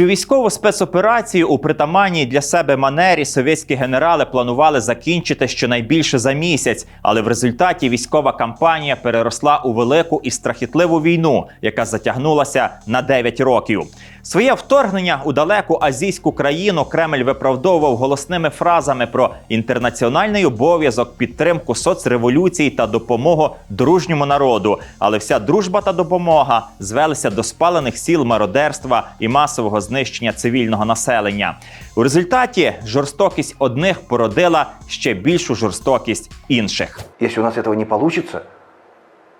Цю військову спецоперацію у притаманній для себе манері совєтські генерали планували закінчити щонайбільше за місяць, але в результаті військова кампанія переросла у велику і страхітливу війну, яка затягнулася на 9 років. Своє вторгнення у далеку азійську країну Кремль виправдовував голосними фразами про інтернаціональний обов'язок, підтримку соцреволюції та допомогу дружньому народу. Але вся дружба та допомога звелися до спалених сіл мародерства і масового знищення цивільного населення. У результаті жорстокість одних породила ще більшу жорстокість інших. Если у нас этого не получится,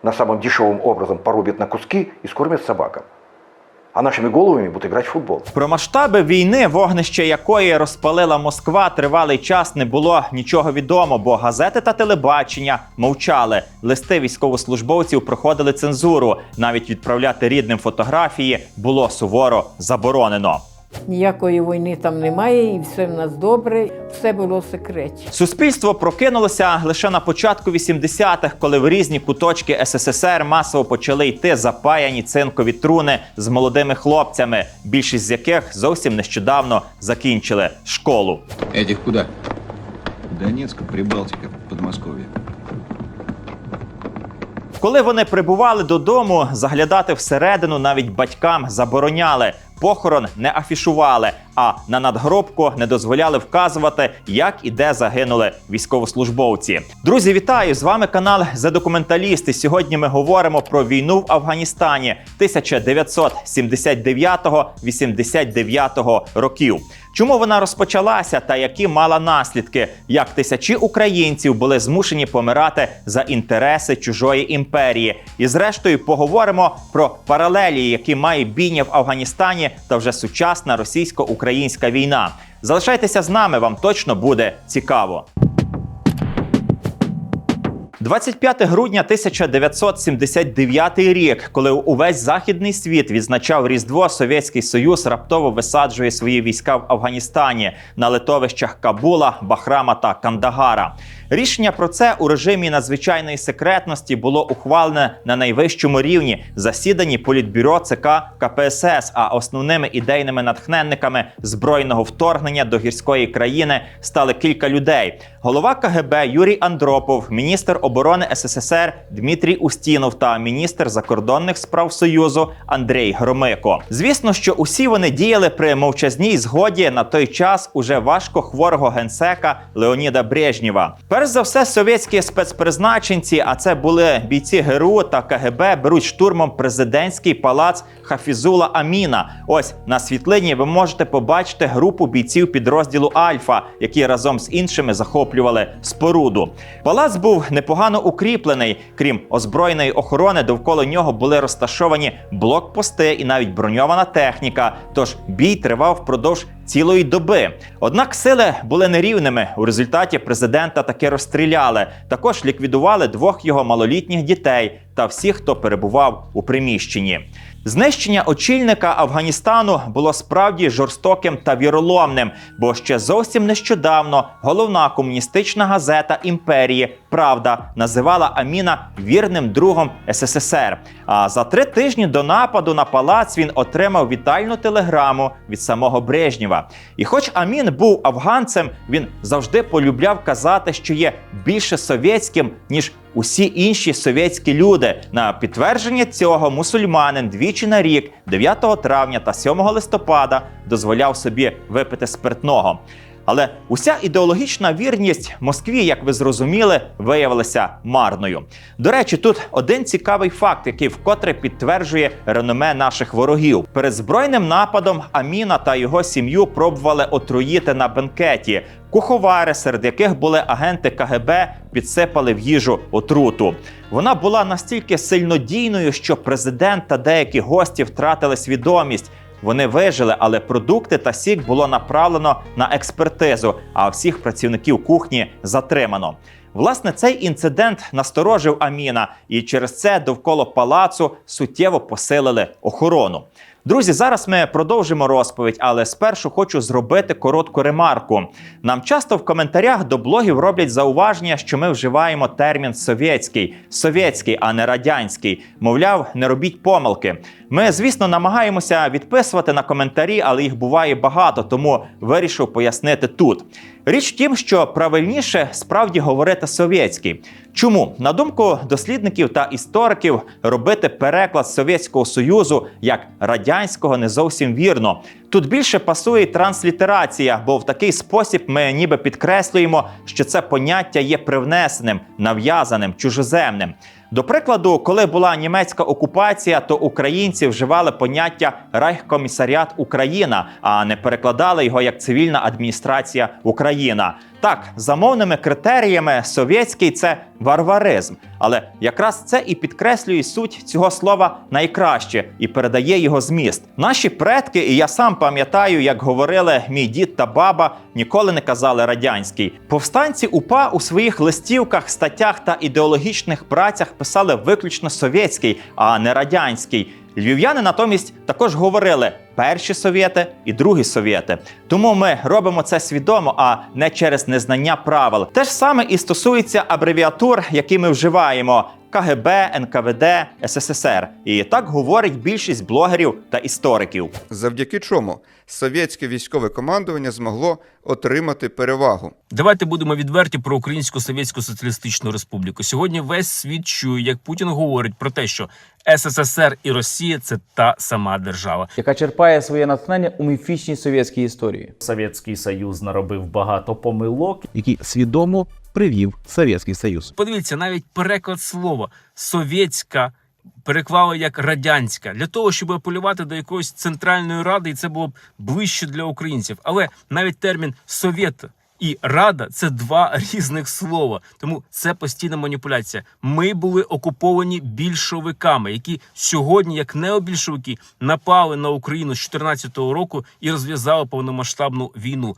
на самым дешевым образом порубят на куски и скормят собакам. А нашими головами буде грати в футбол. Про масштаби війни, вогнище якої розпалила Москва, тривалий час не було нічого відомо, бо газети та телебачення мовчали. Листи військовослужбовців проходили цензуру. Навіть відправляти рідним фотографії було суворо заборонено. Ніякої війни там немає, і все в нас добре, все було в секреті. Суспільство прокинулося лише на початку 80-х, коли в різні куточки СССР масово почали йти запаяні цинкові труни з молодими хлопцями, більшість з яких зовсім нещодавно закінчили школу. Этих куда? Донецк, Прибалтика, Подмосковье. Коли вони прибували додому, заглядати всередину навіть батькам забороняли. Похорон не афішували, а на надгробку не дозволяли вказувати, як і де загинули військовослужбовці. Друзі, вітаю! З вами канал «За документаліст». І Сьогодні ми говоримо про війну в Афганістані 1979-89 років. Чому вона розпочалася та які мала наслідки? Як тисячі українців були змушені помирати за інтереси чужої імперії? І зрештою поговоримо про паралелі, які має бійня в Афганістані та вже сучасна російсько-українська війна. Залишайтеся з нами, вам точно буде цікаво. 25 грудня 1979 рік, коли увесь західний світ відзначав Різдво, Совєтський Союз раптово висаджує свої війська в Афганістані на литовищах Кабула, Бахрама та Кандагара. Рішення про це у режимі надзвичайної секретності було ухвалене на найвищому рівні засіданні політбюро ЦК КПСС. А основними ідейними натхненниками збройного вторгнення до гірської країни стали кілька людей: голова КГБ Юрій Андропов, міністр оборони СССР Дмитрій Устінов та міністр закордонних справ Союзу Андрій Громико. Звісно, що усі вони діяли при мовчазній згоді на той час уже важко хворого генсека Леоніда Брежнєва. Перш за все, совєтські спецпризначенці, а це були бійці ГРУ та КГБ, беруть штурмом президентський палац Хафізула Аміна. Ось на світлині ви можете побачити групу бійців підрозділу Альфа, які разом з іншими захоплювали споруду. Палац був непогано укріплений. Крім озброєної охорони, довкола нього були розташовані блокпости і навіть броньована техніка. Тож бій тривав впродовж цілої доби. Однак сили були нерівними. У результаті президента таки розстріляли. Також ліквідували двох його малолітніх дітей та всіх, хто перебував у приміщенні. Знищення очільника Афганістану було справді жорстоким та віроломним, бо ще зовсім нещодавно головна комуністична газета імперії Правда називала Аміна вірним другом СССР. А за три тижні до нападу на палац він отримав вітальну телеграму від самого Брежнєва. І хоч Амін був афганцем, він завжди полюбляв казати, що є більше совєтським, ніж усі інші совєтські люди. На підтвердження цього мусульманин двічі на рік, 9 травня та 7 листопада, дозволяв собі випити спиртного. Але уся ідеологічна вірність Москві, як ви зрозуміли, виявилася марною. До речі, тут один цікавий факт, який вкотре підтверджує реноме наших ворогів. Перед збройним нападом Аміна та його сім'ю пробували отруїти на бенкеті. Куховари, серед яких були агенти КГБ, підсипали в їжу отруту. Вона була настільки сильнодійною, що президент та деякі гості втратили свідомість. Вони вижили, але продукти та сік було направлено на експертизу, а всіх працівників кухні затримано. Власне, цей інцидент насторожив Аміна, і через це довкола палацу суттєво посилили охорону. Друзі, зараз ми продовжимо розповідь, але спершу хочу зробити коротку ремарку. Нам часто в коментарях до блогів роблять зауваження, що ми вживаємо термін совєтський, совєтський, а не радянський. Мовляв, не робіть помилки. Ми, звісно, намагаємося відписувати на коментарі, але їх буває багато, тому вирішив пояснити тут. Річ в тім, що правильніше справді говорити совєтський. Чому на думку дослідників та істориків робити переклад Совєтського Союзу як радянського не зовсім вірно. Тут більше пасує транслітерація, бо в такий спосіб ми ніби підкреслюємо, що це поняття є привнесеним, нав'язаним, чужоземним. До прикладу, коли була німецька окупація, то українці вживали поняття Райхкомісаріат Україна, а не перекладали його як цивільна адміністрація Україна. Так, за мовними критеріями совєтський це варваризм, але якраз це і підкреслює суть цього слова найкраще і передає його зміст. Наші предки, і я сам пам'ятаю, як говорили мій дід та баба, ніколи не казали радянський. Повстанці УПА у своїх листівках, статтях та ідеологічних працях писали виключно совєтський, а не радянський. Львів'яни натомість також говорили перші совєти і другі совєти. Тому ми робимо це свідомо, а не через незнання правил. Те ж саме і стосується абревіатур, які ми вживаємо. КГБ, НКВД, СССР. І так говорить більшість блогерів та істориків. завдяки чому совєтське військове командування змогло отримати перевагу. Давайте будемо відверті про Українську Совєтську Соціалістичну Республіку. Сьогодні весь світ чує, як Путін говорить про те, що СССР і Росія це та сама держава. яка черпає своє натхнення у міфічній совєтській історії. Совєтський Союз наробив багато помилок. який свідомо привів Совєтський Союз. Подивіться, навіть переклад слова совєтська переклали як радянська для того, щоб апелювати до якоїсь центральної ради, і це було б ближче для українців. Але навіть термін совєт. І рада це два різних слова, тому це постійна маніпуляція. Ми були окуповані більшовиками, які сьогодні, як необільшовики, напали на Україну з 2014 року і розв'язали повномасштабну війну.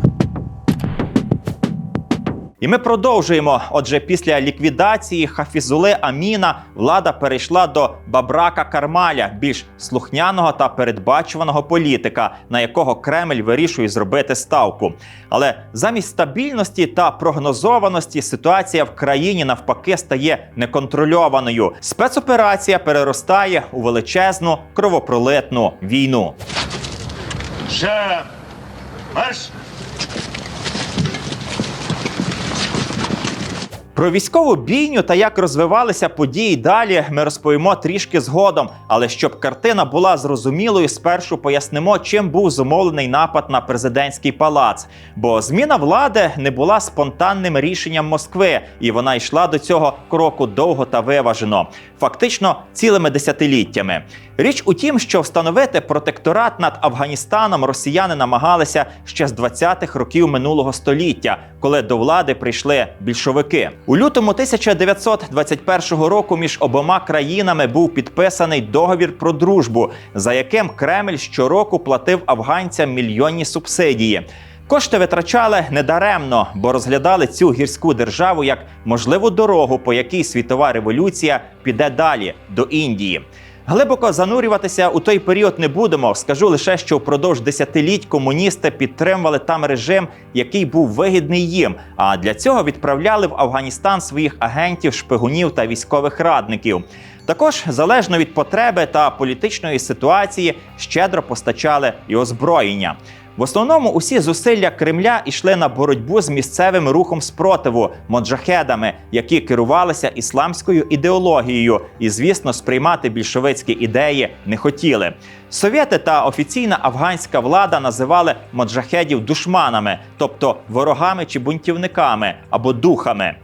І ми продовжуємо. Отже, після ліквідації Хафізули Аміна влада перейшла до Бабрака Кармаля, більш слухняного та передбачуваного політика, на якого Кремль вирішує зробити ставку. Але замість стабільності та прогнозованості ситуація в країні навпаки стає неконтрольованою. Спецоперація переростає у величезну кровопролитну війну. Про військову бійню та як розвивалися події далі, ми розповімо трішки згодом. Але щоб картина була зрозумілою, спершу пояснимо, чим був зумовлений напад на президентський палац. Бо зміна влади не була спонтанним рішенням Москви, і вона йшла до цього кроку довго та виважено, фактично цілими десятиліттями. Річ у тім, що встановити протекторат над Афганістаном росіяни намагалися ще з 20-х років минулого століття, коли до влади прийшли більшовики. У лютому 1921 року між обома країнами був підписаний договір про дружбу, за яким Кремль щороку платив афганцям мільйонні субсидії. Кошти витрачали недаремно, бо розглядали цю гірську державу як можливу дорогу, по якій світова революція піде далі до Індії. Глибоко занурюватися у той період не будемо. Скажу лише, що впродовж десятиліть комуністи підтримували там режим, який був вигідний їм. А для цього відправляли в Афганістан своїх агентів, шпигунів та військових радників. Також залежно від потреби та політичної ситуації щедро постачали і озброєння. В основному усі зусилля Кремля йшли на боротьбу з місцевим рухом спротиву моджахедами, які керувалися ісламською ідеологією, і, звісно, сприймати більшовицькі ідеї не хотіли. Совєти та офіційна афганська влада називали моджахедів душманами, тобто ворогами чи бунтівниками або духами.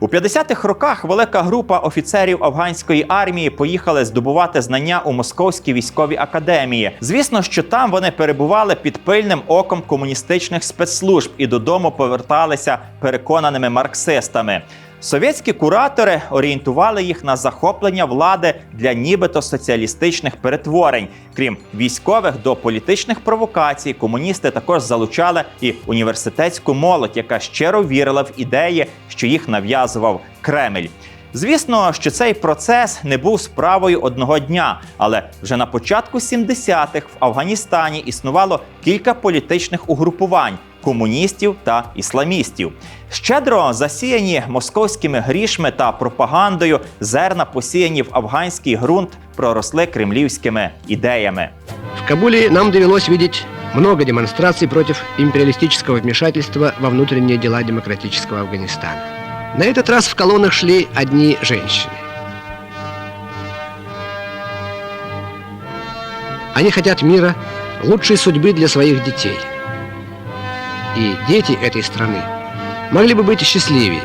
У 50-х роках велика група офіцерів афганської армії поїхали здобувати знання у Московській військовій академії. Звісно, що там вони перебували під пильним оком комуністичних спецслужб і додому поверталися переконаними марксистами. Совєтські куратори орієнтували їх на захоплення влади для нібито соціалістичних перетворень. Крім військових до політичних провокацій, комуністи також залучали і університетську молодь, яка щиро вірила в ідеї, що їх нав'язував Кремль. Звісно, що цей процес не був справою одного дня, але вже на початку 70-х в Афганістані існувало кілька політичних угрупувань комуністів та ісламістів. Щедро засіяні московськими грішми та пропагандою, зерна посіяні в афганський ґрунт, проросли кремлівськими ідеями. В Кабуле нам довелось видеть много демонстраций против империалистического вмешательства во внутренние дела демократического Афганистана. На этот раз в колоннах шли одни женщины. Они хотят мира, лучшей судьбы для своих детей. И дети этой страны могли бы быть счастливее,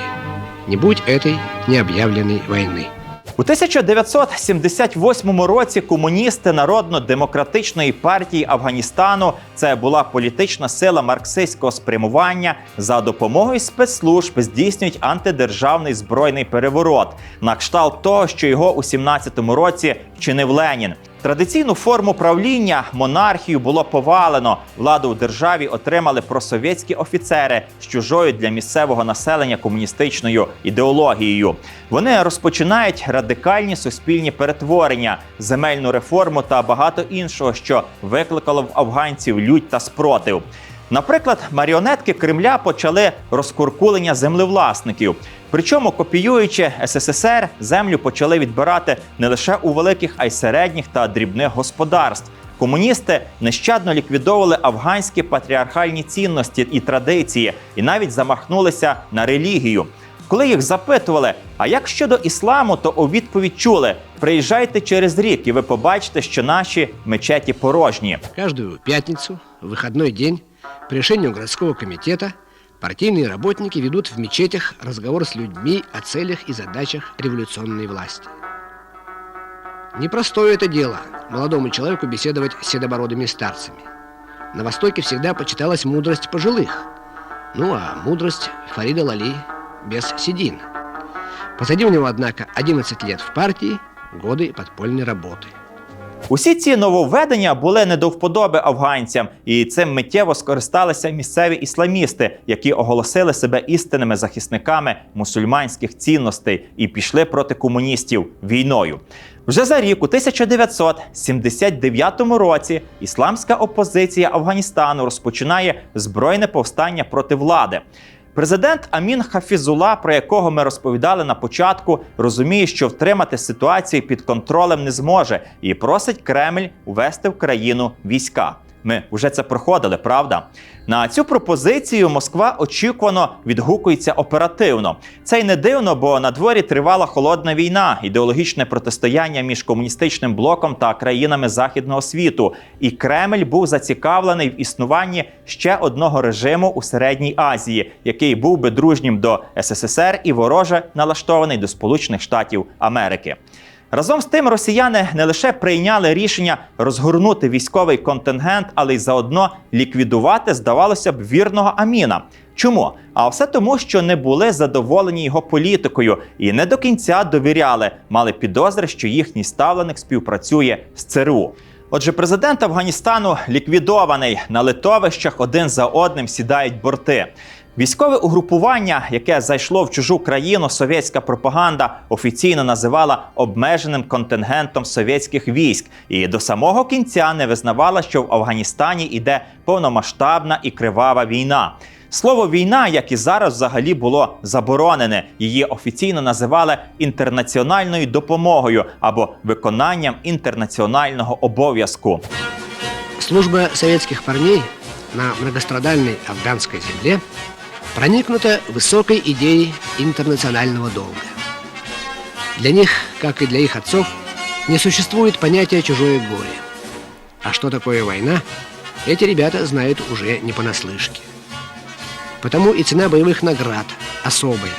не будь этой необъявленной войны. У 1978 році комуністи Народно-демократичної партії Афганістану це була політична сила марксистського спрямування за допомогою спецслужб здійснюють антидержавний збройний переворот на кшталт того, що його у 17-му році вчинив Ленін. Традиційну форму правління монархію було повалено. Владу у державі отримали просовєтські офіцери з чужою для місцевого населення комуністичною ідеологією. Вони розпочинають радикальні суспільні перетворення, земельну реформу та багато іншого, що викликало в афганців лють та спротив. Наприклад, маріонетки Кремля почали розкуркулення землевласників. Причому, копіюючи СССР, землю почали відбирати не лише у великих, а й середніх та дрібних господарств. Комуністи нещадно ліквідовували афганські патріархальні цінності і традиції, і навіть замахнулися на релігію. Коли їх запитували, а як щодо ісламу, то у відповідь чули: приїжджайте через рік, і ви побачите, що наші мечеті порожні. Каждую пятницу, в выходной день, по решению городского комитета, партийные работники ведут в мечетях разговор с людьми о целях и задачах революционной власти. Непростое это дело – молодому человеку беседовать с седобородыми старцами. На Востоке всегда почиталась мудрость пожилых. Ну а мудрость Фарида Лали без седин. Позади у него, однако, 11 лет в партии, годы подпольной работы. Усі ці нововведення були не до вподоби афганцям, і цим миттєво скористалися місцеві ісламісти, які оголосили себе істинними захисниками мусульманських цінностей і пішли проти комуністів війною. Вже за рік, у 1979 році, ісламська опозиція Афганістану розпочинає збройне повстання проти влади. Президент Амін Хафізула, про якого ми розповідали на початку, розуміє, що втримати ситуацію під контролем не зможе, і просить Кремль увести в країну війська. Ми вже це проходили, правда? На цю пропозицію Москва очікувано відгукується оперативно. Це й не дивно, бо на дворі тривала холодна війна, ідеологічне протистояння між комуністичним блоком та країнами західного світу. І Кремль був зацікавлений в існуванні ще одного режиму у середній Азії, який був би дружнім до СССР і вороже налаштований до Сполучених Штатів Америки. Разом з тим, росіяни не лише прийняли рішення розгорнути військовий контингент, але й заодно ліквідувати, здавалося б, вірного Аміна. Чому? А все тому, що не були задоволені його політикою і не до кінця довіряли, мали підозри, що їхній ставленик співпрацює з ЦРУ. Отже, президент Афганістану ліквідований на литовищах один за одним сідають борти. Військове угрупування, яке зайшло в чужу країну, совєтська пропаганда офіційно називала обмеженим контингентом совєтських військ, і до самого кінця не визнавала, що в Афганістані йде повномасштабна і кривава війна. Слово війна, як і зараз, взагалі було заборонене. Її офіційно називали інтернаціональною допомогою або виконанням інтернаціонального обов'язку. Служба советских парней на многострадальной афганской земле проникнута высокой идеей интернационального долга. Для них, как и для их отцов, не существует понятия «чужое горе». А что такое война, эти ребята знают уже не понаслышке. Потому и цена боевых наград особая.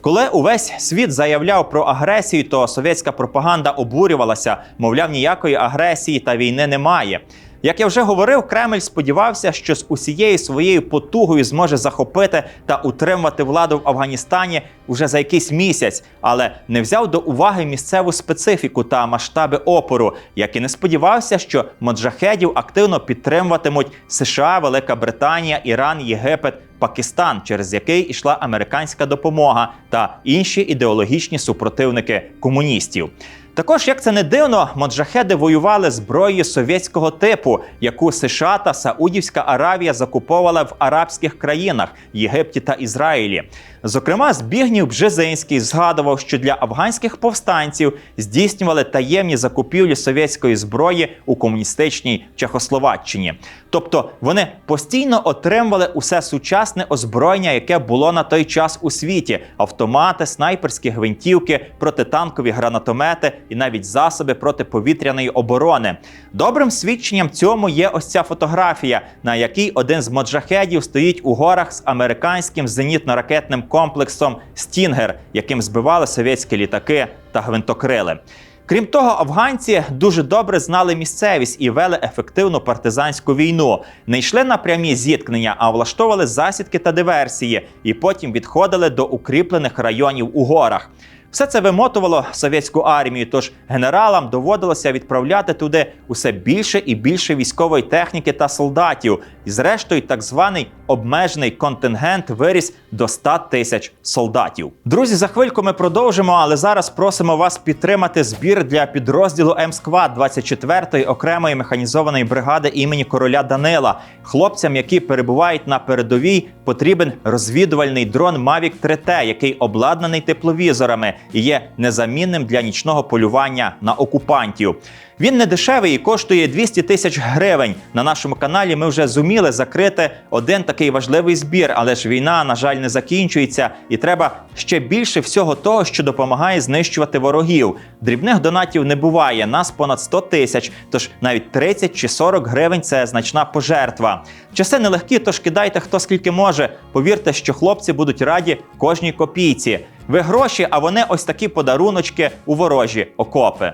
Коли увесь світ заявляв про агресію, то совєтська пропаганда обурювалася, мовляв, ніякої агресії та війни немає. Як я вже говорив, Кремль сподівався, що з усією своєю потугою зможе захопити та утримувати владу в Афганістані уже за якийсь місяць, але не взяв до уваги місцеву специфіку та масштаби опору, як і не сподівався, що моджахедів активно підтримуватимуть США, Велика Британія, Іран, Єгипет Пакистан, через який ішла американська допомога та інші ідеологічні супротивники комуністів. Також, як це не дивно, моджахеди воювали зброєю совєтського типу, яку США та Саудівська Аравія закуповували в арабських країнах Єгипті та Ізраїлі. Зокрема, Збігнів Бжезинський згадував, що для афганських повстанців здійснювали таємні закупівлі совєтської зброї у комуністичній Чехословаччині. Тобто вони постійно отримували усе сучасне озброєння, яке було на той час у світі: автомати, снайперські гвинтівки, протитанкові гранатомети і навіть засоби протиповітряної оборони. Добрим свідченням цьому є ось ця фотографія, на якій один з моджахедів стоїть у горах з американським зенітно-ракетним комплексом Стінгер, яким збивали совєтські літаки та гвинтокрили. Крім того, афганці дуже добре знали місцевість і вели ефективну партизанську війну. Не йшли на прямі зіткнення, а влаштовували засідки та диверсії, і потім відходили до укріплених районів у горах. Все це вимотувало совєтську армію, тож генералам доводилося відправляти туди усе більше і більше військової техніки та солдатів. І зрештою, так званий обмежений контингент виріс до 100 тисяч солдатів. Друзі, за хвильку ми продовжимо, але зараз просимо вас підтримати збір для підрозділу М-Сквад 24-ї окремої механізованої бригади імені короля Данила. Хлопцям, які перебувають на передовій, потрібен розвідувальний дрон Mavic 3T, який обладнаний тепловізорами і є незамінним для нічного полювання на окупантів. Він не дешевий і коштує 200 тисяч гривень. На нашому каналі ми вже зуміли закрити один такий важливий збір, але ж війна, на жаль, не закінчується, і треба ще більше всього того, що допомагає знищувати ворогів. Дрібних донатів не буває. Нас понад 100 тисяч, тож навіть 30 чи 40 гривень це значна пожертва. Часи нелегкі, тож кидайте хто скільки може. Повірте, що хлопці будуть раді кожній копійці. Ви гроші, а вони ось такі подаруночки у ворожі окопи.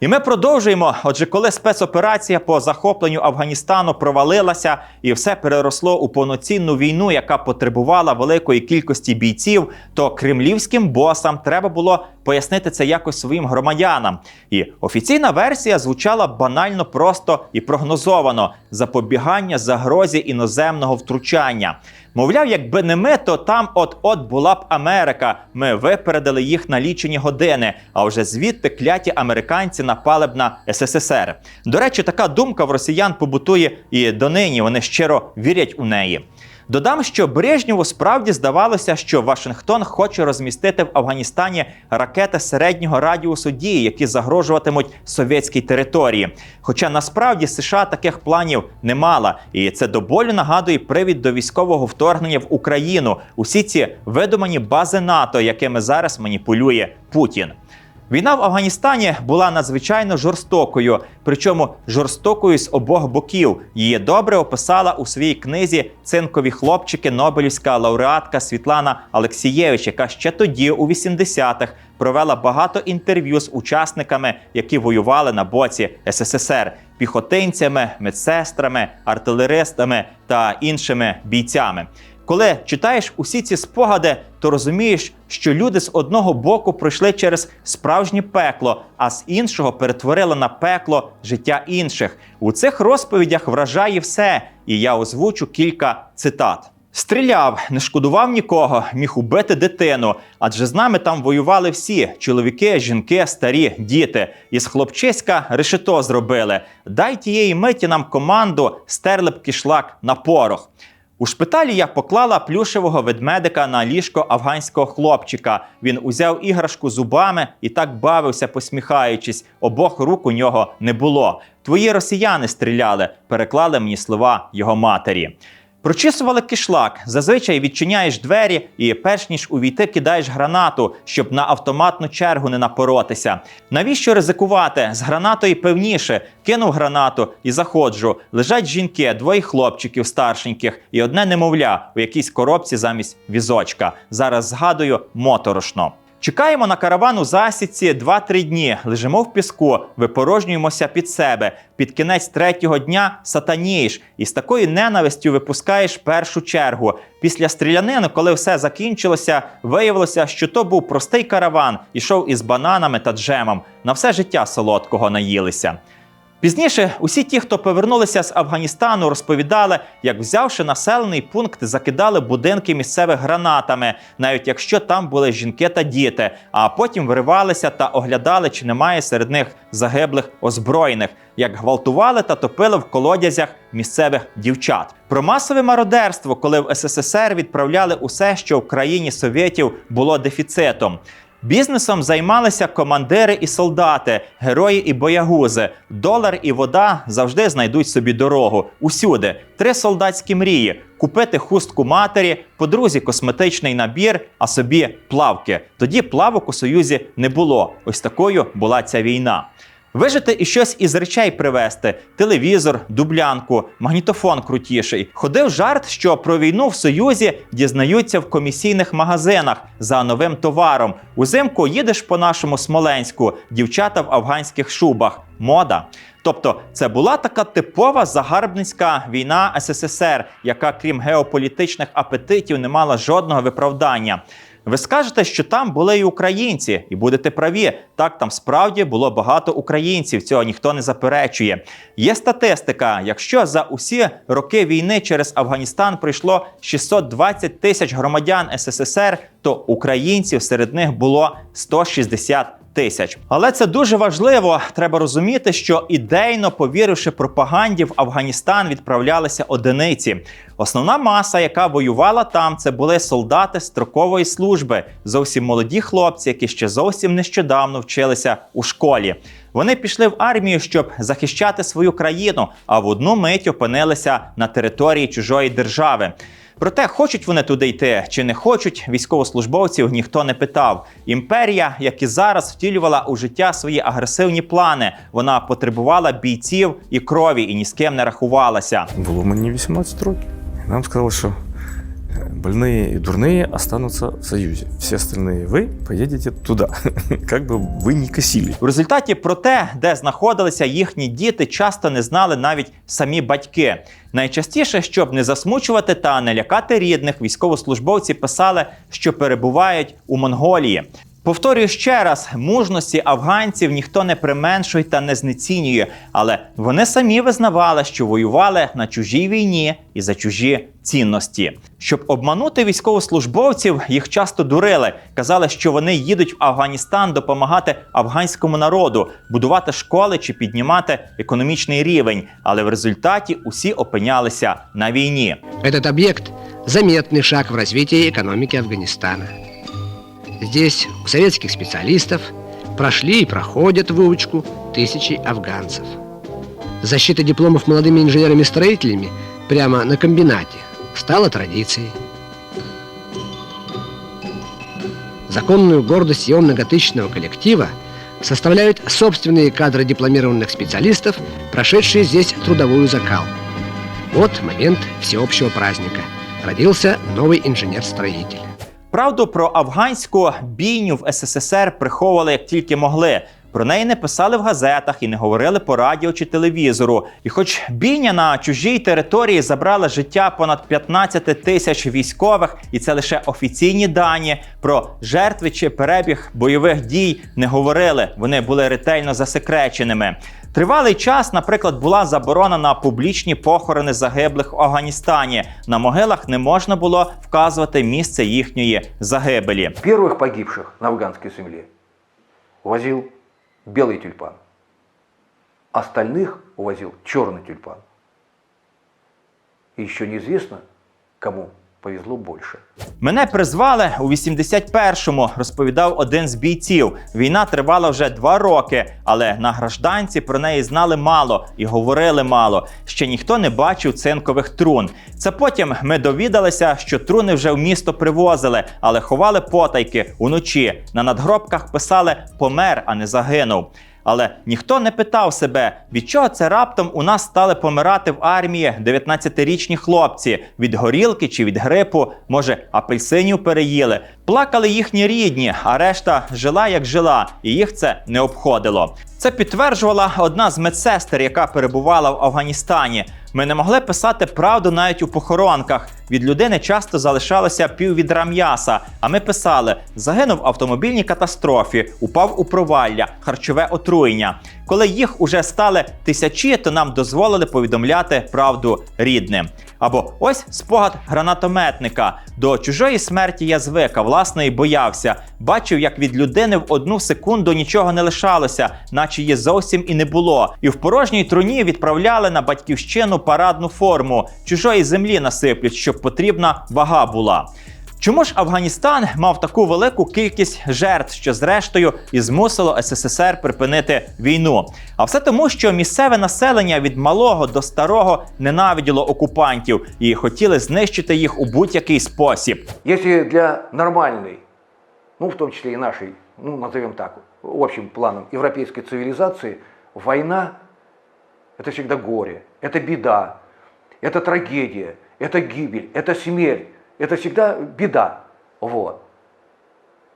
І ми продовжуємо. Отже, коли спецоперація по захопленню Афганістану провалилася і все переросло у повноцінну війну, яка потребувала великої кількості бійців, то кремлівським босам треба було пояснити це якось своїм громадянам. І офіційна версія звучала банально просто і прогнозовано: запобігання загрозі іноземного втручання. Мовляв, якби не ми, то там от-от була б Америка. Ми випередили їх на лічені години. А вже звідти кляті американці напали б на СССР. До речі, така думка в росіян побутує і донині. Вони щиро вірять у неї. Додам, що Брежнєву справді здавалося, що Вашингтон хоче розмістити в Афганістані ракети середнього радіусу дії, які загрожуватимуть совєтській території. Хоча насправді США таких планів не мала, і це до болю нагадує привід до військового вторгнення в Україну. Усі ці видумані бази НАТО, якими зараз маніпулює Путін. Війна в Афганістані була надзвичайно жорстокою, причому жорстокою з обох боків. Її добре описала у своїй книзі Цинкові хлопчики Нобелівська лауреатка Світлана Алексієвич, яка ще тоді, у 80-х, провела багато інтерв'ю з учасниками, які воювали на боці СССР, піхотинцями, медсестрами, артилеристами та іншими бійцями. Коли читаєш усі ці спогади, то розумієш, що люди з одного боку пройшли через справжнє пекло, а з іншого перетворили на пекло життя інших. У цих розповідях вражає все, і я озвучу кілька цитат. Стріляв, не шкодував нікого, міг убити дитину, адже з нами там воювали всі: чоловіки, жінки, старі, діти. Із хлопчиська решето зробили. Дай тієї миті нам команду, стерли б кишлак на порох. У шпиталі я поклала плюшевого ведмедика на ліжко афганського хлопчика. Він узяв іграшку зубами і так бавився, посміхаючись. Обох рук у нього не було. Твої росіяни стріляли, переклали мені слова його матері. Прочісували кишлак. Зазвичай відчиняєш двері і, перш ніж увійти, кидаєш гранату, щоб на автоматну чергу не напоротися. Навіщо ризикувати? З гранатою певніше. Кинув гранату і заходжу. Лежать жінки, двоє хлопчиків старшеньких і одне немовля у якійсь коробці замість візочка. Зараз згадую моторошно. Чекаємо на караван у засідці 2-3 дні. Лежимо в піску, випорожнюємося під себе. Під кінець третього дня сатанієш і з такою ненавистю випускаєш першу чергу. Після стрілянини, коли все закінчилося, виявилося, що то був простий караван, ішов із бананами та джемом. На все життя солодкого наїлися. Пізніше усі ті, хто повернулися з Афганістану, розповідали, як взявши населений пункт, закидали будинки місцевих гранатами, навіть якщо там були жінки та діти, а потім виривалися та оглядали, чи немає серед них загиблих озброєних, як гвалтували та топили в колодязях місцевих дівчат. Про масове мародерство, коли в СССР відправляли усе, що в країні совєтів було дефіцитом. Бізнесом займалися командири і солдати, герої і боягузи. Долар і вода завжди знайдуть собі дорогу. Усюди три солдатські мрії: купити хустку матері, подрузі косметичний набір, а собі плавки. Тоді плавок у Союзі не було. Ось такою була ця війна. Вижити і щось із речей привезти: телевізор, дублянку, магнітофон крутіший. Ходив жарт, що про війну в Союзі дізнаються в комісійних магазинах за новим товаром. Узимку їдеш по нашому Смоленську, дівчата в афганських шубах. Мода. Тобто, це була така типова загарбницька війна СССР, яка, крім геополітичних апетитів, не мала жодного виправдання. Ви скажете, що там були і українці, і будете праві. Так, там справді було багато українців. Цього ніхто не заперечує. Є статистика: якщо за усі роки війни через Афганістан прийшло 620 тисяч громадян СССР, то українців серед них було 160 тисяч. Але це дуже важливо. Треба розуміти, що ідейно повіривши пропаганді в Афганістан, відправлялися одиниці. Основна маса, яка воювала там, це були солдати строкової служби, зовсім молоді хлопці, які ще зовсім нещодавно вчилися у школі. Вони пішли в армію, щоб захищати свою країну, а в одну мить опинилися на території чужої держави. Проте, хочуть вони туди йти чи не хочуть, військовослужбовців ніхто не питав. Імперія, як і зараз, втілювала у життя свої агресивні плани. Вона потребувала бійців і крові, і ні з ким не рахувалася. Було мені 18 років. Нам сказали, що больные и дурные останутся в Союзе. Все остальные вы поедете туда. Как бы вы не косили. В результаті про те, де знаходилися їхні діти, часто не знали навіть самі батьки. Найчастіше, щоб не засмучувати та не лякати рідних, військовослужбовці писали, що перебувають у Монголії. Повторюю ще раз: мужності афганців ніхто не применшує та не знецінює, але вони самі визнавали, що воювали на чужій війні і за чужі цінності. Щоб обманути військовослужбовців, їх часто дурили. Казали, що вони їдуть в Афганістан допомагати афганському народу, будувати школи чи піднімати економічний рівень. Але в результаті усі опинялися на війні. Этот объект – заметный шаг в развитии экономики Афганистана. Здесь у советских специалистов прошли и проходят выучку тысячи афганцев. Защита дипломов молодыми инженерами-строителями прямо на комбинате стала традицией. Законную гордость его многотысячного коллектива составляют собственные кадры дипломированных специалистов, прошедшие здесь трудовую закалку. Вот момент всеобщего праздника. Родился новый инженер-строитель. Правду про афганську бійню в СССР приховували як тільки могли. Про неї не писали в газетах і не говорили по радіо чи телевізору. І хоч бійня на чужій території забрала життя понад 15 тисяч військових, і це лише офіційні дані, про жертви чи перебіг бойових дій не говорили. Вони були ретельно засекреченими. Тривалий час, наприклад, була заборона на публічні похорони загиблих в Афганістані. На могилах не можна було вказувати місце їхньої загибелі. Первых погибших на афганской земле увозил белый тюльпан. Остальных увозил черный тюльпан. И еще неизвестно, кому повезло больше. Мене призвали у 81-му, розповідав один з бійців. Війна тривала вже два роки, але на гражданці про неї знали мало і говорили мало. Ще ніхто не бачив цинкових трун. Це потім ми довідалися, що труни вже в місто привозили, але ховали потайки уночі. На надгробках писали помер, а не загинув. Але ніхто не питав себе, від чого це раптом у нас стали помирати в армії 19-річні хлопці від горілки чи від грипу, може, апельсинів переїли. Плакали їхні рідні, а решта жила як жила, і їх це не обходило. Це підтверджувала одна з медсестер, яка перебувала в Афганістані. Ми не могли писати правду навіть у похоронках. Від людини часто залишалося піввідра м'яса. А ми писали: загинув в автомобільній катастрофі, упав у провалля, харчове отруєння. Коли їх уже стали тисячі, то нам дозволили повідомляти правду рідним. Або ось спогад гранатометника. До чужої смерті я звик, а власне і боявся. Бачив, як від людини в одну секунду нічого не лишалося, наче її зовсім і не було. І в порожній труні відправляли на батьківщину парадну форму. Чужої землі насиплють, щоб потрібна вага була. Чому ж Афганістан мав таку велику кількість жертв, що зрештою і змусило СССР припинити війну? А все тому, що місцеве населення від малого до старого ненавиділо окупантів і хотіли знищити їх у будь-який спосіб. Если для нормальной, ну в том числе и нашей, ну назовем так, общим планом европейской цивилизации, война – это всегда горе, это беда, это трагедия, это гибель, это смерть, это всегда беда. Вот.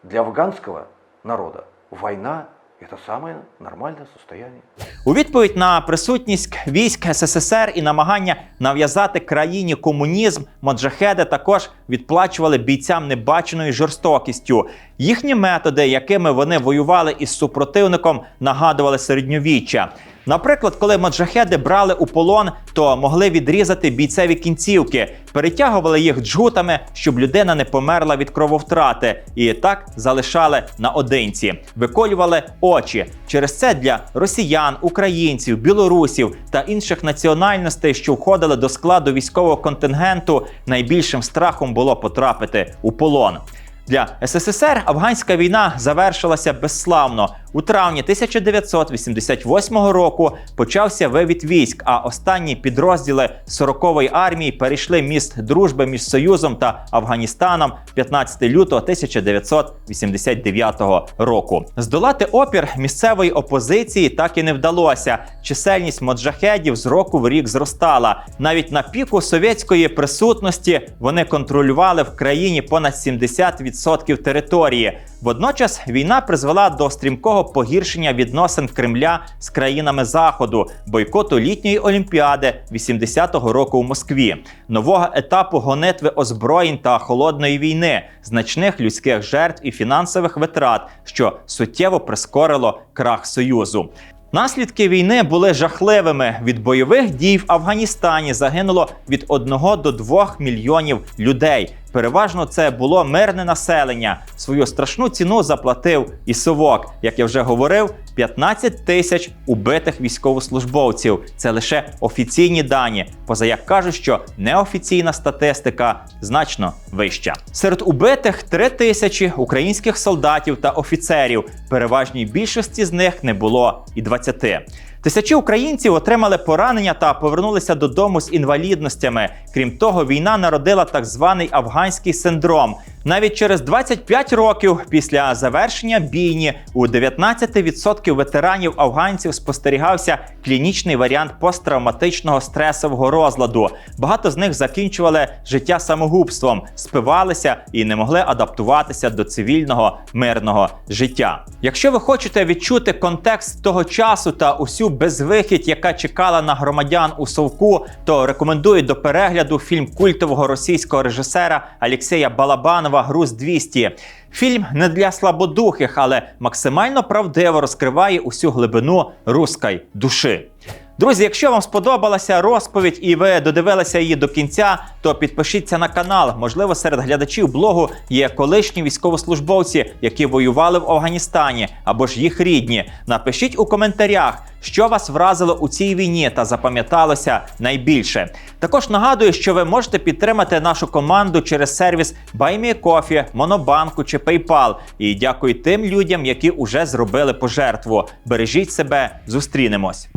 Для афганского народа война – это самое нормальное состояние. У відповідь на присутність військ СССР і намагання нав'язати країні комунізм, моджахеди також відплачували бійцям небаченою жорстокістю. Їхні методи, якими вони воювали із супротивником, нагадували середньовіччя. Наприклад, коли моджахеди брали у полон, то могли відрізати бійцеві кінцівки, перетягували їх джгутами, щоб людина не померла від крововтрати, і так залишали наодинці, виколювали очі. Через це для росіян, українців, білорусів та інших національностей, що входили до складу військового контингенту, найбільшим страхом було потрапити у полон. Для СССР афганська війна завершилася безславно. У травні 1988 року почався вивід військ, а останні підрозділи 40-ї армії перейшли міст дружби між Союзом та Афганістаном 15 лютого 1989 року. Здолати опір місцевої опозиції так і не вдалося. Чисельність моджахедів з року в рік зростала. Навіть на піку совєтської присутності вони контролювали в країні понад 70% території. Водночас війна призвела до стрімкого погіршення відносин Кремля з країнами Заходу, бойкоту літньої олімпіади 80-го року у Москві, нового етапу гонитви озброєнь та холодної війни, значних людських жертв і фінансових витрат, що суттєво прискорило крах союзу. Наслідки війни були жахливими. Від бойових дій в Афганістані загинуло від 1 до 2 мільйонів людей. Переважно це було мирне населення. Свою страшну ціну заплатив і совок. Як я вже говорив, 15 тисяч убитих військовослужбовців. Це лише офіційні дані. Поза як кажуть, що неофіційна статистика значно вища. Серед убитих 3 тисячі українських солдатів та офіцерів. Переважній більшості з них не було і 20. Тисячі українців отримали поранення та повернулися додому з інвалідностями. Крім того, війна народила так званий афганський синдром. Навіть через 25 років після завершення бійні у 19% ветеранів афганців спостерігався клінічний варіант посттравматичного стресового розладу. Багато з них закінчували життя самогубством, спивалися і не могли адаптуватися до цивільного мирного життя. Якщо ви хочете відчути контекст того часу та усю безвихідь, яка чекала на громадян у совку, то рекомендую до перегляду фільм культового російського режисера Алексея Балабанова Груз 200 Фільм не для слабодухих, але максимально правдиво розкриває усю глибину руської душі. Друзі, якщо вам сподобалася розповідь і ви додивилися її до кінця, то підпишіться на канал. Можливо, серед глядачів блогу є колишні військовослужбовці, які воювали в Афганістані або ж їх рідні. Напишіть у коментарях, що вас вразило у цій війні та запам'яталося найбільше. Також нагадую, що ви можете підтримати нашу команду через сервіс BuyMeCoffee, Монобанку чи PayPal. І дякую тим людям, які вже зробили пожертву. Бережіть себе, зустрінемось.